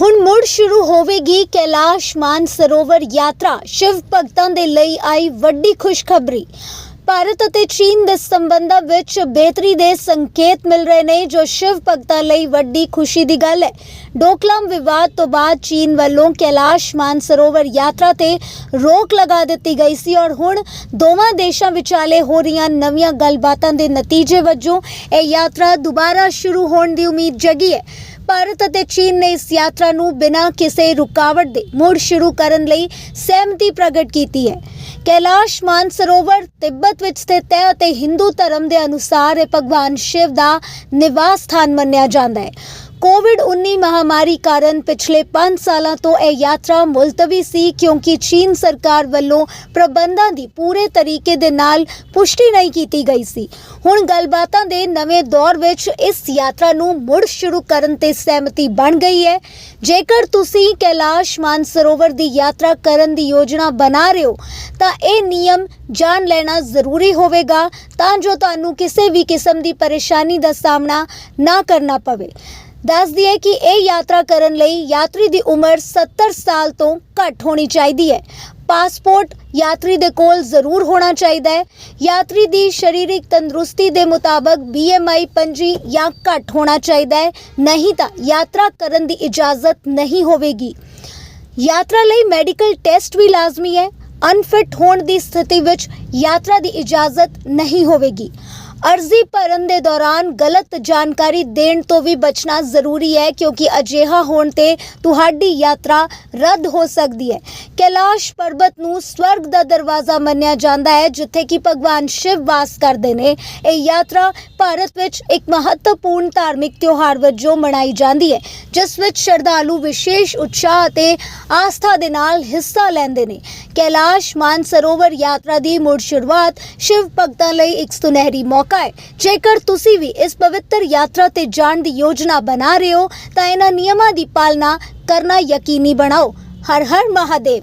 ਹੁਣ ਮੁੜ ਸ਼ੁਰੂ ਹੋਵੇਗੀ ਕੈਲਾਸ਼ ਮਾਨ ਸਰੋਵਰ ਯਾਤਰਾ। ਸ਼ਿਵ ਭਗਤਾਂ ਦੇ ਲਈ ਆਈ ਵੱਡੀ ਖੁਸ਼ਖਬਰੀ। ਭਾਰਤ ਅਤੇ ਚੀਨ ਦੇ ਸੰਬੰਧਾਂ ਵਿੱਚ ਬਿਹਤਰੀ ਦੇ ਸੰਕੇਤ ਮਿਲ ਰਹੇ ਨੇ, ਜੋ ਸ਼ਿਵ ਭਗਤਾਂ ਲਈ ਵੱਡੀ ਖੁਸ਼ੀ ਦੀ ਗੱਲ ਹੈ। ਡੋਕਲਾਮ ਵਿਵਾਦ ਤੋਂ ਬਾਅਦ ਚੀਨ ਵੱਲੋਂ ਕੈਲਾਸ਼ ਮਾਨਸਰੋਵਰ ਯਾਤਰਾ ਤੇ ਰੋਕ ਲਗਾ ਦਿੱਤੀ ਗਈ ਸੀ ਔਰ ਹੁਣ ਦੋਵਾਂ ਦੇਸ਼ਾਂ ਵਿਚਾਲੇ ਹੋ ਰਹੀਆਂ ਨਵੀਆਂ ਗੱਲਬਾਤਾਂ ਦੇ ਨਤੀਜੇ ਵਜੋਂ ਇਹ ਯਾਤਰਾ ਦੁਬਾਰਾ ਸ਼ੁਰੂ ਹੋਣ ਦੀ ਉਮੀਦ ਜਗੀ ਹੈ। ਭਾਰਤ ਅਤੇ ਚੀਨ ਨੇ ਇਸ ਯਾਤਰਾ ਨੂੰ ਬਿਨਾਂ ਕਿਸੇ ਰੁਕਾਵਟ ਦੇ ਮੁੜ ਸ਼ੁਰੂ ਕਰਨ ਲਈ ਸਹਿਮਤੀ ਪ੍ਰਗਟ ਕੀਤੀ ਹੈ। ਕੈਲਾਸ਼ ਮਾਨਸਰੋਵਰ ਤਿੱਬਤ ਵਿੱਚ ਸਥਿਤ ਹੈ ਅਤੇ ਹਿੰਦੂ ਧਰਮ ਦੇ ਅਨੁਸਾਰ ਇਹ ਭਗਵਾਨ ਸ਼ਿਵ ਦਾ ਨਿਵਾਸ ਸਥਾਨ ਮੰਨਿਆ ਜਾਂਦਾ ਹੈ। ਕੋਵਿਡ-19 ਮਹਾਮਾਰੀ ਕਾਰਨ ਪਿਛਲੇ 5 ਸਾਲਾਂ ਤੋਂ ਇਹ ਯਾਤਰਾ ਮੁਲਤਵੀ ਸੀ ਕਿਉਂਕਿ ਚੀਨ ਸਰਕਾਰ ਵੱਲੋਂ ਪ੍ਰਬੰਧਾਂ ਦੀ ਪੂਰੇ ਤਰੀਕੇ ਦੇ ਨਾਲ ਪੁਸ਼ਟੀ ਨਹੀਂ ਕੀਤੀ ਗਈ ਸੀ। ਹੁਣ ਗੱਲਬਾਤਾਂ ਦੇ ਨਵੇਂ ਦੌਰ ਵਿੱਚ ਇਸ ਯਾਤਰਾ ਨੂੰ ਮੁੜ ਸ਼ੁਰੂ ਕਰਨ ਤੇ ਸਹਿਮਤੀ ਬਣ ਗਈ ਹੈ। ਜੇਕਰ ਤੁਸੀਂ ਕੈਲਾਸ਼ ਮਾਨਸਰੋਵਰ ਦੀ ਯਾਤਰਾ ਕਰਨ ਦੀ ਯੋਜਨਾ ਬਣਾ ਰਹੇ ਹੋ, ਤਾਂ ਇਹ ਨਿਯਮ ਜਾਣ ਲੈਣਾ ਜ਼ਰੂਰੀ ਹੋਵੇਗਾ, ਤਾਂ ਜੋ ਤੁਹਾਨੂੰ ਕਿਸੇ ਵੀ ਕਿਸਮ ਦੀ ਪਰੇਸ਼ਾਨੀ ਦਾ ਸਾਹਮਣਾ ਨਾ ਕਰਨਾ ਪਵੇ। ਦੱਸ ਦਈਏ ਕਿ ਇਹ ਯਾਤਰਾ ਕਰਨ ਲਈ ਯਾਤਰੀ ਦੀ ਉਮਰ 70 ਸਾਲ ਤੋਂ ਘੱਟ ਹੋਣੀ ਚਾਹੀਦੀ ਹੈ। ਪਾਸਪੋਰਟ ਯਾਤਰੀ ਦੇ ਕੋਲ ਜ਼ਰੂਰ ਹੋਣਾ ਚਾਹੀਦਾ ਹੈ। ਯਾਤਰੀ ਦੀ ਸਰੀਰਕ ਤੰਦਰੁਸਤੀ ਦੇ ਮੁਤਾਬਕ BMI 25 ਜਾਂ ਘੱਟ ਹੋਣਾ ਚਾਹੀਦਾ ਹੈ। ਨਹੀਂ ਤਾਂ ਯਾਤਰਾ ਕਰਨ ਦੀ ਇਜਾਜ਼ਤ ਨਹੀਂ ਹੋਵੇਗੀ। ਯਾਤਰਾ ਲਈ ਮੈਡੀਕਲ ਟੈਸਟ ਵੀ ਲਾਜ਼ਮੀ ਹੈ। ਅਨਫਿਟ ਹੋਣ ਦੀ ਸਥਿਤੀ ਵਿੱਚ ਯਾਤਰਾ ਦੀ ਇਜਾਜ਼ਤ ਨਹੀਂ ਹੋਵੇਗੀ। ਅਰਜ਼ੀ ਭਰਨ ਦੇ ਦੌਰਾਨ ਗਲਤ ਜਾਣਕਾਰੀ ਦੇਣ ਤੋਂ ਵੀ ਬਚਣਾ ਜ਼ਰੂਰੀ ਹੈ, ਕਿਉਂਕਿ ਅਜਿਹਾ ਹੋਣ ਤੇ ਤੁਹਾਡੀ ਯਾਤਰਾ ਰੱਦ ਹੋ ਸਕਦੀ ਹੈ। ਕੈਲਾਸ਼ ਪਰਬਤ ਨੂੰ ਸਵਰਗ ਦਾ ਦਰਵਾਜ਼ਾ ਮੰਨਿਆ ਜਾਂਦਾ ਹੈ, ਜਿੱਥੇ ਕਿ ਭਗਵਾਨ ਸ਼ਿਵ ਵਾਸ ਕਰਦੇ ਨੇ। ਇਹ ਯਾਤਰਾ ਭਾਰਤ ਵਿੱਚ ਇੱਕ ਮਹੱਤਵਪੂਰਨ ਧਾਰਮਿਕ ਤਿਉਹਾਰ ਵਜੋਂ ਮਨਾਈ ਜਾਂਦੀ ਹੈ, ਜਿਸ ਵਿੱਚ ਸ਼ਰਧਾਲੂ ਵਿਸ਼ੇਸ਼ ਉਤਸ਼ਾਹ ਅਤੇ ਆਸਥਾ ਦੇ ਨਾਲ ਹਿੱਸਾ ਲੈਂਦੇ ਨੇ। ਕੈਲਾਸ਼ ਮਾਨਸਰੋਵਰ ਯਾਤਰਾ ਦੀ ਮੁੜ ਸ਼ੁਰੂਆਤ ਸ਼ਿਵ ਭਗਤਾਂ ਲਈ ਇੱਕ ਸੁਨਹਿਰੀ ਮੌਕਾ ਹੈ। ਜੇਕਰ ਤੁਸੀਂ ਵੀ ਇਸ ਪਵਿੱਤਰ ਯਾਤਰਾ ਤੇ ਜਾਣ ਦੀ ਯੋਜਨਾ ਬਣਾ ਰਹੇ ਹੋ, ਤਾਂ ਇਹਨਾਂ ਨਿਯਮਾਂ ਦੀ ਪਾਲਣਾ ਕਰਨਾ ਯਕੀਨੀ ਬਣਾਓ। ਹਰ ਹਰ ਮਹਾਦੇਵ।